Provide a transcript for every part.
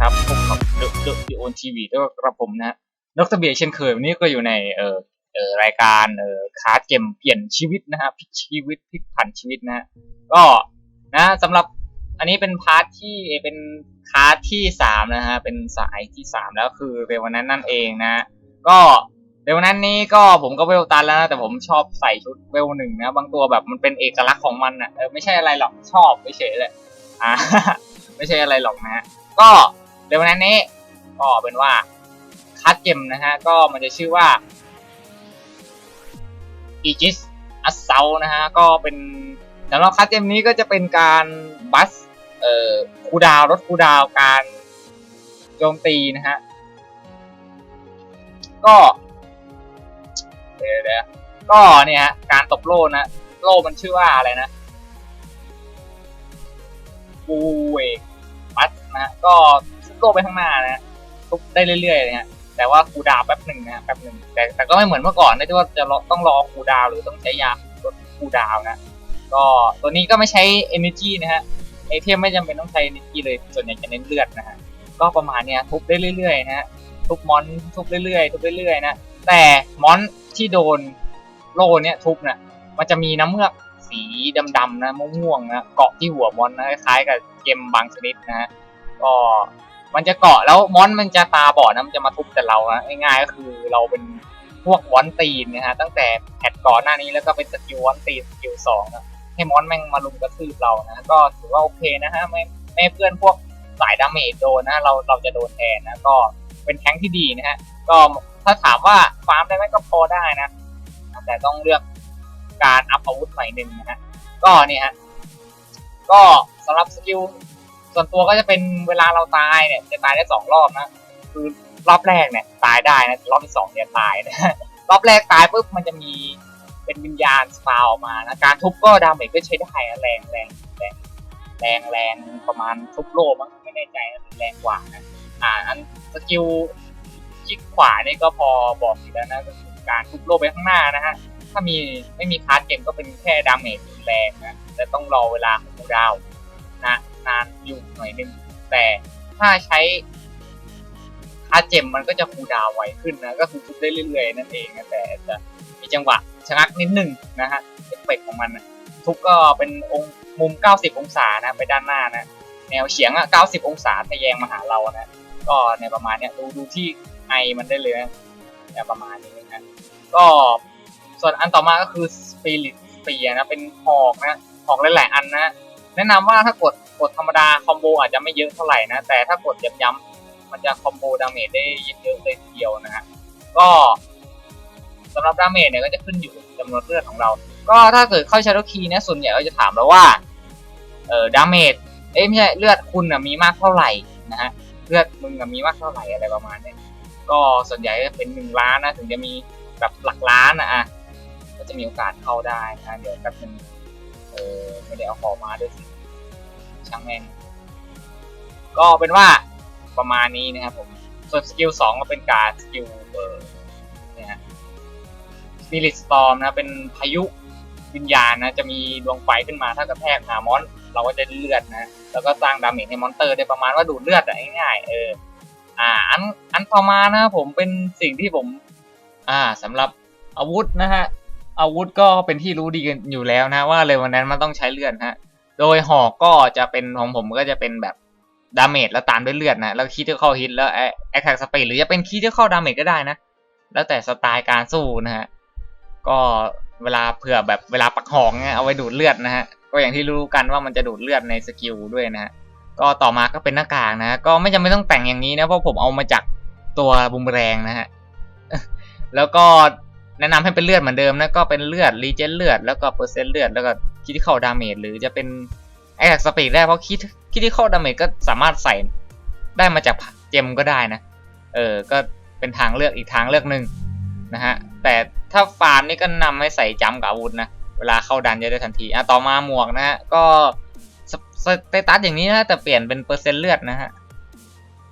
ครับพบกับเดอะเดอะดิโอนทีวีด้วยกับผมนะดรเบียร์เช่นเคยวันนี้ก็อยู่ในเอ่อเอ่อรายการเอ่อคาร์ดเกมเปลี่ยนชีวิตนะฮะพลิกชีวิตพลิกผันชีวิตนะฮะก็นะสำหรับอันนี้เป็นพาร์ทที่เป็นคาร์ดที่สามนะฮะเป็นสายที่สามแล้วคือเรวันนั้นนั่นเองนะ ก็เรวันนั้นนี้ก็ผมก็เวลตันแล้วนะแต่ผมชอบใส่ชุดเวลหนึ่งนะ บางตัวแบบมันเป็นเอกลักษณ์ของมันอะเออไม่ใช่อะไรหรอกชอบไม่เฉยเลยอ่าไม่ใช่อะไรหรอกนะฮะก็ เดี๋ยววันนั้นนี้ก็เป็นว่าคัดเกมนะฮะก็มันจะชื่อว่า Aegis Assault นะฮะก็เป็นสำหรับคัดเกมนี้ก็จะเป็นการบัสเอ่อคูดาวน์ลดคูดาวการโจมตีนะฮะก็เดี๋ยวเดี๋ยวก็เนี่ยฮะการตบโล่นะโล่มันชื่อว่าอะไรนะบูเวกปัดนะก็ โลไปข้างหน้านะทุบได้เรื่อยๆนะฮะแต่ว่าคูดาวแป๊บหนึ่งนะฮะแป๊บหนึ่งแต่แต่ก็ไม่เหมือนเมื่อก่อนนะที่ว่าจะรอต้องรอคูดาวหรือต้องใช้ยาลดคูดาวนะก็ตัวนี้ก็ไม่ใช้ energy นะฮะไอเทมไม่จำเป็นต้องใช้ energy เลยส่วนใหญ่จะเน้นเลือดนะฮะก็ประมาณเนี้ยทุบได้เรื่อยๆนะฮะทุบมอนทุบเรื่อยๆทุบเรื่อยๆนะแต่มอนที่โดนโล่เนี้ยทุบน่ะมันจะมีน้ำเมือกสีดำๆนะม่วงๆนะเกาะที่หัวมอนนะคล้ายๆกับเกมบางชนิดนะฮะก็ มันจะเกาะแล้วมอนมันจะตาบอดนะมันจะมาทุบแต่เรานะง่ายๆก็คือเราเป็นพวกวอนตีนนะฮะตั้งแต่แพทก่อนหน้านี้แล้วก็เป็นสกิลวอนตีนสกิลสองนะให้มอนแม่งมาลุมกระทืบเรานะก็ถือว่าโอเคนะฮะไม่ไม่เพื่อนพวกสายดาเมจโดนนะเราเราจะโดนแทนนะก็เป็นแท้งที่ดีนะฮะก็ถ้าถามว่าฟาร์มได้ไหมก็พอได้นะ แต่ต้องเลือกการอัพอาวุธใหม่หนึ่งนะฮะก็เนี่ยฮะก็สำหรับสกิล ส่วนตัวก็จะเป็นเวลาเราตายเนี่ยจะตายได้สองรอบนะคือรอบแรกเนี่ยตายได้นะรอบที่สองเนี่ยตายนะรอบแรกตายปุ๊บมันจะมีเป็นวิญญาณสปาวออกมานะการทุบก็ดาเมจก็ใช้ได้แรงแรงแรงแรงแรงประมาณทุบโลมั้งไม่แน่ใจแรงกว่านะอ่าอันสกิลคลิกขวานี่ก็พอบอกอยู่แล้วนะก็คือการทุบโลไปข้างหน้านะฮะถ้ามีไม่มีคาร์ดเกมก็เป็นแค่ดาเมจแรงนะแต่ต้องรอเวลาของคูลดาว นานอยู่หน่อยนึงแต่ถ้าใช้คาเจมมันก็จะคูดาวไวขึ้นนะก็คือทุบได้เรื่อยๆนั่นเองนะแต่จะมีจังหวะชะงักนิดนึงนะฮะเอฟเฟกต์ของมันนะทุบก็เป็นองมุม 90 องศานะไปด้านหน้านะแนวเฉียงอะ 90 องศาทะแยงมาหาเรานะก็ในประมาณเนี้ยดูดูที่ไอมันได้เลยนะประมาณนี้นะก็ส่วนอันต่อมาก็คือสปิริตเปียนะเป็นหอกนะหอกหลายๆอันนะแนะนำว่าถ้ากด ดธรรมดาคอมโบอาจจะไม่เยอะเท่าไหร่นะ แต่ถ้ากดย้ำๆมันจะคอมโบดาเมจได้เยอะๆเลยทีเดียวนะฮะก็สำหรับดาเมจเนี่ยก็จะขึ้นอยู่กับจำนวนเลือดของเรา ก็ถ้าเกิดเข้าชาร์โดคีนี่ยส่วนใหญ่ก็จะถามเราว่าเออดาเมจเอ้ไม่ใช่เลือดคุณน่ะมีมากเท่าไหร่นะฮะเลือดมึงน่ะมีมากเท่าไหร่อะไรประมาณนี้ก็ส่วนใหญ่ก็เป็นหนึ่งล้านนะถึงจะมีแบบหลักล้านนะอะก็จะมีโอกาสเข้าได้นะเดี๋ยวแป๊บนึงเออไม่ได้เอาของมาด้วยสิ ช่างแม่งก็เป็นว่าประมาณนี้นะครับผมส่วนสกิลสองก็เป็นการสกิลเออนี่ยฮะ Spirit Storm นะเป็นพายุวิญญาณนะจะมีดวงไฟขึ้นมาถ้ากระแทกหามอน เราก็จะเลือดนะแล้วก็สร้างดาเมจให้มอนเตอร์ได้ประมาณว่าดูดเลือดอะง่ายๆเอออ่าอันอันต่อมานะผมเป็นสิ่งที่ผม อ่าสำหรับอาวุธนะฮะอาวุธก็เป็นที่รู้ดีกันอยู่แล้วนะว่าเลยวันนั้นมันต้องใช้เลือดฮะ โดยหอกก็จะเป็นของผมก็จะเป็นแบบดาเมจแล้วตามด้วยเลือดนะ แล้วคิดที่เข้าฮิตแล้วแอคแท็กสเปดหรือจะเป็นคิดที่เข้าดาเมจก็ได้นะ แล้วแต่สไตล์การสู้นะฮะ ก็เวลาเผื่อแบบเวลาปักหอกเนี่ยเอาไว้ดูดเลือดนะฮะ ก็อย่างที่รู้กันว่ามันจะดูดเลือดในสกิลด้วยนะฮะ ก็ต่อมาก็เป็นหน้ากากนะ ก็ไม่จำเป็นต้องแต่งอย่างนี้นะ เพราะผมเอามาจากตัวบูมแรงนะฮะ แล้วก็แนะนำให้เป็นเลือดเหมือนเดิมนะ ก็เป็นเลือดรีเจนเลือดแล้วก็เปอร์เซ็นต์เลือดแล้วก็ คิดที่เข้าดาเมจหรือจะเป็นแอคสปีดได้เพราะคิดคิดที่เข้าดาเมจก็สามารถใส่ได้มาจากเจมก็ได้นะ เออ ก็เป็นทางเลือกอีกทางเลือกหนึ่งนะฮะ แต่ถ้าฟาร์มนี่ก็นำให้ใส่จัมกับอาวุธนะ เวลาเข้าดันจะได้ทันที อะ ต่อมาหมวกนะฮะ ก็สเตตัสอย่างนี้นะแต่เปลี่ยนเป็นเปอร์เซ็นต์เลือดนะฮะ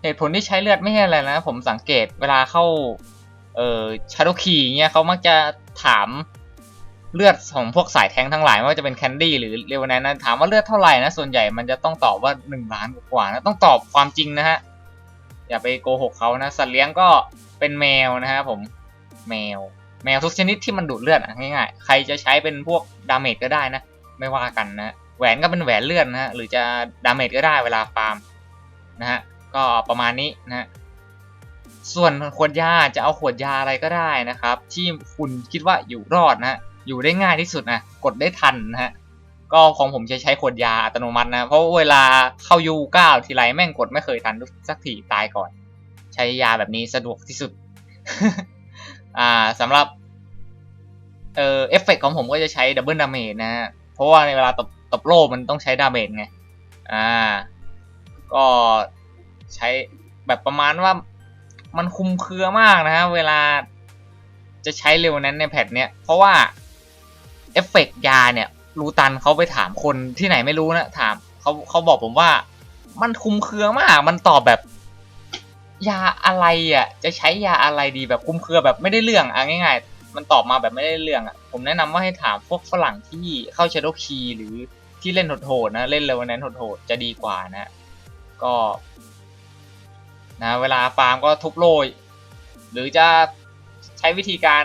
เหตุผลที่ใช้เลือดไม่ใช่อะไรนะ ผมสังเกตเวลาเข้า เอ่อชาร์โดคีเงี้ยเขามักจะถาม เลือดของพวกสายแทงทั้งหลายไม่ว่าจะเป็นแคนดี้หรือเรวแนนนะถามว่าเลือดเท่าไหร่นะส่วนใหญ่มันจะต้องตอบว่าหนึ่งล้านกว่านะต้องตอบความจริงนะฮะอย่าไปโกหกเขานะสัตว์เลี้ยงก็เป็นแมวนะฮะผมแมว แมวทุกชนิดที่มันดูดเลือดง่ายๆใครจะใช้เป็นพวกดาเมจก็ได้นะไม่ว่ากันนะแหวนก็เป็นแหวนเลือดนะฮะหรือจะดาเมจก็ได้เวลาฟาร์มนะฮะก็ประมาณนี้นะฮะส่วนขวดยาจะเอาขวดยาอะไรก็ได้นะครับ ที่คุณคิดว่าอยู่รอดนะฮะ อยู่ได้ง่ายที่สุดนะกดได้ทันนะฮะก็ของผมจะใช้ขวดยาอัตโนมัตินะ เพราะเวลาเข้ายูเก้าทีไรแม่งกดไม่เคยทันสักทีตายก่อน ใช้ยาแบบนี้สะดวกที่สุด อ่าสำหรับเอ่อเอฟเฟกของผมก็จะใช้ดับเบิลดาเมจนะฮะเพราะว่าในเวลาตบตบโล่มันต้องใช้ดาเมจไงอ่า ก็ใช้แบบประมาณว่ามันคุมเครือมากนะฮะเวลาจะใช้เร็วนั้นในแพทเนี้ยเพราะว่า เอฟเฟกยาเนี่ยรูตันเขาไปถามคนที่ไหนไม่รู้นะถามเขาเขาบอกผมว่า มันคุ้มเครือมาก มันตอบแบบ ยาอะไรอะ จะใช้ยาอะไรดีแบบคุ้มเครือแบบไม่ได้เรื่องอะง่าย ๆ มันตอบมาแบบไม่ได้เรื่องอะผมแนะนำว่าให้ถามพวกฝรั่งที่เข้า Shadow Key หรือที่เล่นโหดๆนะเล่นเร็วนั้นโหดๆจะดีกว่านะก็นะเวลาฟาร์มก็ทุบโลยหรือจะใช้วิธีการ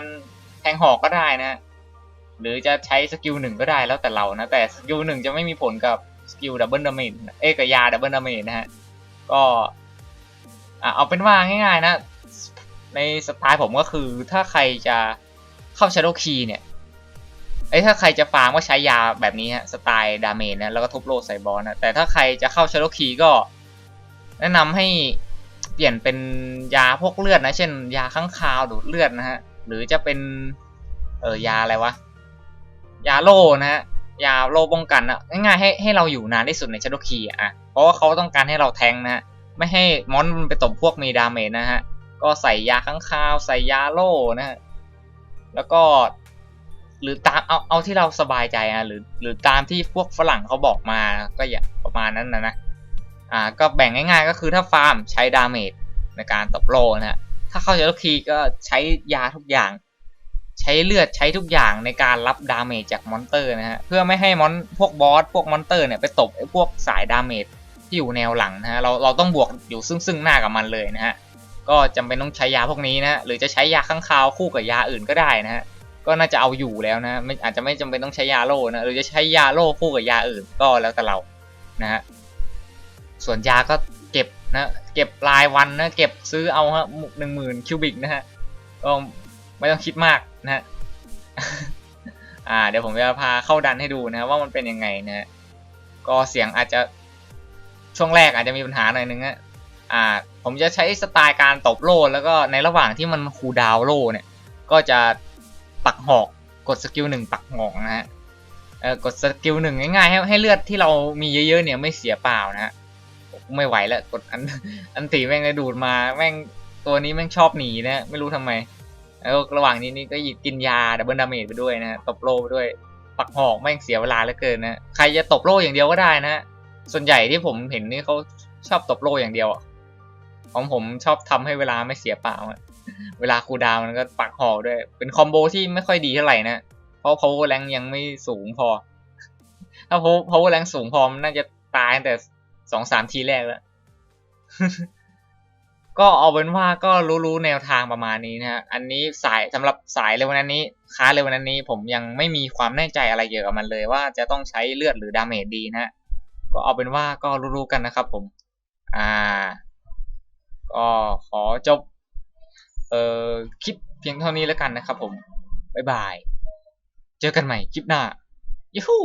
แทงหอกก็ได้นะ หรือจะใช้สกิลหนึ่งก็ได้แล้วแต่เรานะ แต่สกิลหนึ่งจะไม่มีผลกับสกิลดับเบิลดาเมจเอ้กับยาดับเบิลดาเมจนะฮะ ก็เอาเป็นว่าง่ายๆนะ ในสไตล์ผมก็คือถ้าใครจะเข้า Shadow Key เนี่ยไอ้ถ้าใครจะฟาร์มก็ใช้ยาแบบนี้ฮะสไตล์ดาเมจนะแล้วก็ทุบโลใส่บอสนะแต่ถ้าใครจะเข้า Shadow Key ก็ แนะนำให้เปลี่ยนเป็นยาพวกเลือดนะ เช่น ยาข้างคาวดูดเลือดนะฮะหรือจะเป็นเออยาอะไรวะ ยาโล่นะฮะยาโล่ป้องกันอะง่ายๆให้ให้เราอยู่นานที่สุดใน Shadow Key อะเพราะว่าเขาต้องการให้เราแทงนะฮะไม่ให้มอนมันไปตบพวกมีดาเมจนะฮะ ก็ใส่ยาข้างคาว ใส่ยาโล่นะฮะ แล้วก็หรือตามเอาเอาที่เราสบายใจอะหรือหรือตามที่พวกฝรั่งเขาบอกมาก็อย่าประมาณนั้นนะนะอ่าก็แบ่งง่ายๆ ก็คือถ้าฟาร์มใช้ดาเมจในการตบโลนะฮะถ้าเข้าเชลคีก็ใช้ยาทุกอย่าง ช้เลือดใช้ทุกอย่างในการรับดาเมจจากมอนเตอร์นะฮะเพื่อไม่ให้มอนพวกบอสพวกมอนเตอร์เนี่ยไปตบไอ้พวกสายดาเมจที่อยู่แนวหลังนะฮะเราเราต้องบวกอยู่ซึ่งซึ่งหน้ากับมันเลยนะฮะก็จำเป็นต้องใช้ยาพวกนี้นะฮะหรือจะใช้ยาข้างคาวคู่กับยาอื่นก็ได้นะฮะก็น่าจะเอาอยู่แล้วนะไม่อาจจะไม่จำเป็นต้องใช้ยาโล่นะหรือจะใช้ยาโล่คู่กับยาอื่นก็แล้วแต่เรานะฮะส่วนยาก็เก็บนะเก็บรายวันนะเก็บซื้อเอาฮะหนึ่งหมื่นคิวบิกนะฮะก็ไม่ต้องคิดมาก นะฮะอ่าเดี๋ยวผมจะพาเข้าดันให้ดูนะว่ามันเป็นยังไงนะฮะก็เสียงอาจจะช่วงแรกอาจจะมีปัญหาหน่อยนึงนะอ่า ผมจะใช้สไตล์การตบโล่แล้วก็ในระหว่างที่มันคูดาวโล่เนี่ย ก็จะปักหอกกดสกิลหนึ่งปักหอกนะฮะเออกดสกิลหนึ่งง่ายๆให้ให้เลือดที่เรามีเยอะๆเนี่ยไม่เสียเปล่านะฮะไม่ไหวแล้วกดอันอันตีแม่งเลยดูดมาแม่งตัวนี้แม่งชอบหนีนะไม่รู้ทำไม แล้วระหว่างนี้นี่ก็หยิบกินยาดับเบิลดาเมจไปด้วยนะตบโล่ไปด้วย ปักหอกแม่เสียเวลาเหลือเกินนะใครจะตบโล่อย่างเดียวก็ได้นะส่วนใหญ่ที่ผมเห็นนี่เขาชอบตบโล่อย่างเดียวของผมชอบทำให้เวลาไม่เสียเปล่าเวลาคูดาวมันก็ปักหอกด้วย เป็นคอมโบที่ไม่ค่อยดีเท่าไหร่นะเพราะ power rank ยังไม่สูงพอ ถ้า power rank สูงพอมันน่าจะตายตั้งแต่สองสามทีแรกแล้ว ก็เอาเป็นว่าก็รู้ๆแนวทางประมาณนี้นะฮะอันนี้สายสำหรับสายเร็วนั้นนี้ ค้าเร็วนั้นนี้ ผมยังไม่มีความแน่ใจอะไรเกี่ยวกับมันเลย ว่าจะต้องใช้เลือดหรือดาเมจดีนะฮะก็เอาเป็นว่าก็รู้ๆกันนะครับผม อ่า ก็ขอจบ เอ่อคลิปเพียงเท่านี้แล้วกันนะครับผม บ๊ายบาย เจอกันใหม่คลิปหน้ายูฮู